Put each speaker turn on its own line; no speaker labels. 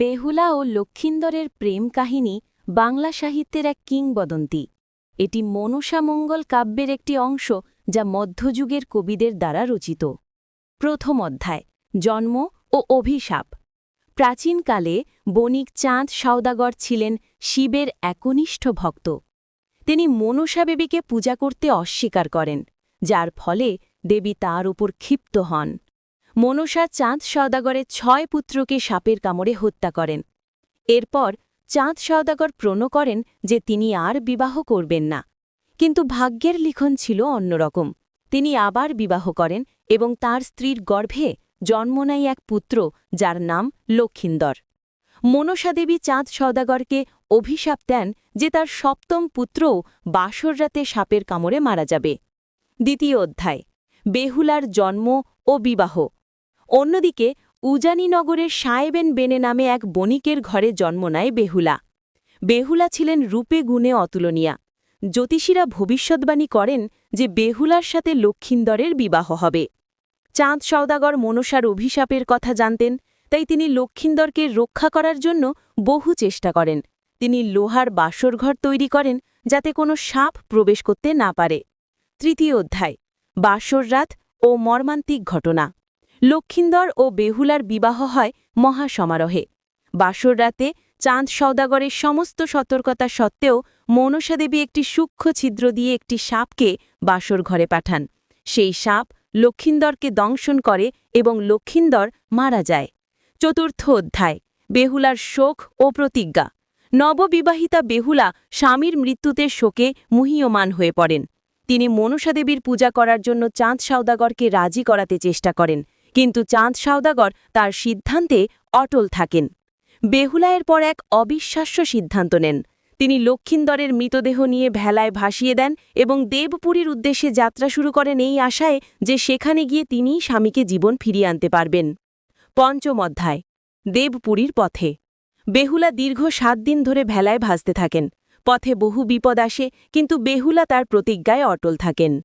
বেহুলা ও লক্ষিন্দরের প্রেম কাহিনী বাংলা সাহিত্যের এক কিংবদন্তি। এটি মনসামঙ্গল কাব্যের একটি অংশ যা মধ্যযুগের কবিদের দ্বারা রচিত। প্রথম অধ্যায়, জন্ম ও অভিশাপ। প্রাচীনকালে বণিক চাঁদ সওদাগর ছিলেন শিবের একনিষ্ঠ ভক্ত। তিনি মনসা দেবীকে পূজা করতে অস্বীকার করেন, যার ফলে দেবী তার উপর ক্ষিপ্ত হন। মনসা চাঁদ সওদাগরের ছয় পুত্রকে সাপের কামড়ে হত্যা করেন। এরপর চাঁদ সওদাগর প্রণ করেন যে তিনি আর বিবাহ করবেন না। কিন্তু ভাগ্যের লিখন ছিল অন্যরকম। তিনি আবার বিবাহ করেন এবং তার স্ত্রীর গর্ভে জন্ম নেয় এক পুত্র যার নাম লক্ষিন্দর। মনসাদেবী চাঁদ সওদাগরকে অভিশাপ দেন যে তার সপ্তম পুত্রও বাসর রাতে সাপের কামড়ে মারা যাবে। দ্বিতীয় অধ্যায়, বেহুলার জন্ম ও বিবাহ। অন্যদিকে, উজানিনগরের সায়েবেন বেনে নামে এক বণিকের ঘরে জন্ম নেয় বেহুলা। বেহুলা ছিলেন রূপে গুণে অতুলনীয়া। জ্যোতিষীরা ভবিষ্যৎবাণী করেন যে বেহুলার সাথে লক্ষিন্দরের বিবাহ হবে। চাঁদ সওদাগর মনসার অভিশাপের কথা জানতেন, তাই তিনি লক্ষিন্দরকে রক্ষা করার জন্য বহু চেষ্টা করেন। তিনি লোহার বাসরঘর তৈরি করেন যাতে কোনো সাপ প্রবেশ করতে না পারে। তৃতীয় অধ্যায়, বাসর রাত ও মর্মান্তিক ঘটনা। লক্ষিন্দর ও বেহুলার বিবাহ হয় মহাসমারোহে। বাসর রাতে চাঁদ সওদাগরের সমস্ত সতর্কতা সত্ত্বেও মনসা দেবী একটি সূক্ষ্ম ছিদ্র দিয়ে একটি সাপকে বাসর ঘরে পাঠান। সেই সাপ লক্ষিন্দরকে দংশন করে এবং লক্ষিন্দর মারা যায়। চতুর্থ অধ্যায়, বেহুলার শোক ও প্রতিজ্ঞা। নববিবাহিতা বেহুলা স্বামীর মৃত্যুতে শোকে মুহীয়মান হয়ে পড়েন। তিনি মনসা দেবীর পূজা করার জন্য চাঁদ সওদাগরকে রাজি করাতে চেষ্টা করেন। কিন্তু চাঁদ সওদাগর তার সিদ্ধান্তে অটল থাকেন। বেহুলায়ের পর এক অবিশ্বাস্য সিদ্ধান্ত নেন। তিনি লক্ষিন্দরের মৃতদেহ নিয়ে ভেলায় ভাসিয়ে দেন এবং দেবপুরীর উদ্দেশ্যে যাত্রা শুরু করেন এই আশায় যে সেখানে গিয়ে তিনিই স্বামীকে জীবন ফিরিয়ে আনতে পারবেন। পঞ্চম অধ্যায়, দেবপুরীর পথে। বেহুলা দীর্ঘ সাত দিন ধরে ভেলায় ভাসতে থাকেন। পথে বহু বিপদ আসে, কিন্তু বেহুলা তার প্রতিজ্ঞায় অটল থাকেন।